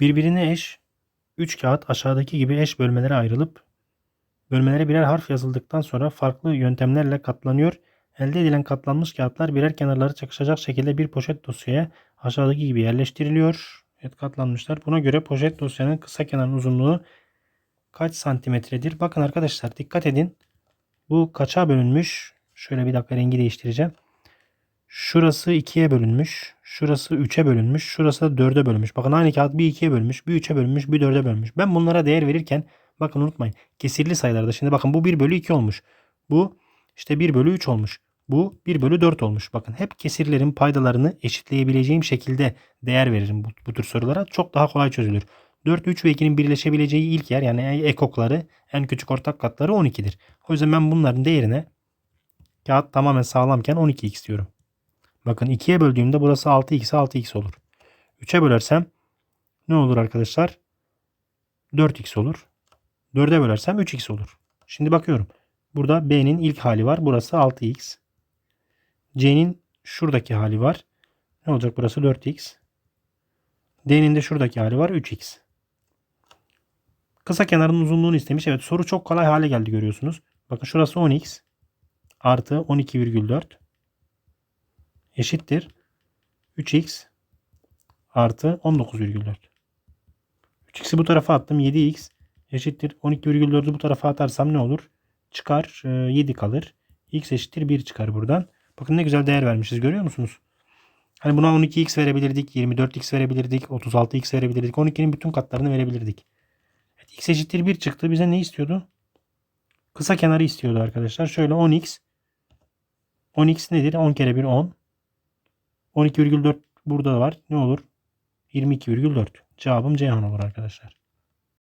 Birbirine eş 3 kağıt aşağıdaki gibi eş bölmelere ayrılıp bölmelere birer harf yazıldıktan sonra farklı yöntemlerle katlanıyor. Elde edilen katlanmış kağıtlar birer kenarları çakışacak şekilde bir poşet dosyaya aşağıdaki gibi yerleştiriliyor. Evet katlanmışlar. Buna göre poşet dosyanın kısa kenarın uzunluğu kaç santimetredir? Bakın arkadaşlar dikkat edin. Bu kaça bölünmüş? Şöyle bir dakika rengi değiştireceğim. Şurası 2'ye bölünmüş. Şurası 3'e bölünmüş. Şurası da 4'e bölünmüş. Bakın aynı kağıt bir 2'ye bölünmüş, bir 3'e bölünmüş, bir 4'e bölünmüş. Ben bunlara değer verirken bakın unutmayın. Kesirli sayılarda şimdi bakın bu 1 bölü 2 olmuş. Bu işte 1 bölü 3 olmuş. Bu 1 bölü 4 olmuş. Bakın hep kesirlerin paydalarını eşitleyebileceğim şekilde değer veririm bu, bu tür sorulara. Çok daha kolay çözülür. 4, 3 ve 2'nin birleşebileceği ilk yer yani ekokları en küçük ortak katları 12'dir. O yüzden ben bunların değerine kağıt tamamen sağlamken 12x diyorum. Bakın 2'ye böldüğümde burası 6x 6x olur. 3'e bölersem ne olur arkadaşlar? 4x olur. 4'e bölersem 3x olur. Şimdi bakıyorum. Burada B'nin ilk hali var. Burası 6x. C'nin şuradaki hali var. Ne olacak burası 4x. D'nin de şuradaki hali var 3x. Kısa kenarın uzunluğunu istemiş. Evet soru çok kolay hale geldi görüyorsunuz. Bakın şurası 10x artı 12,4 eşittir 3x artı 19,4. 3x'i bu tarafa attım. 7x eşittir 12,4'ü bu tarafa atarsam ne olur? Çıkar 7 kalır. x eşittir 1 çıkar buradan. Bakın ne güzel değer vermişiz görüyor musunuz? Hani buna 12x verebilirdik, 24x verebilirdik, 36x verebilirdik. 12'nin bütün katlarını verebilirdik. Evet, x eşittir 1 çıktı. Bize ne istiyordu? Kısa kenarı istiyordu arkadaşlar. Şöyle 10x. 10x nedir? 10 kere 1 10. 12,4 burada da var. Ne olur? 22,4. Cevabım Ceyhan olur arkadaşlar.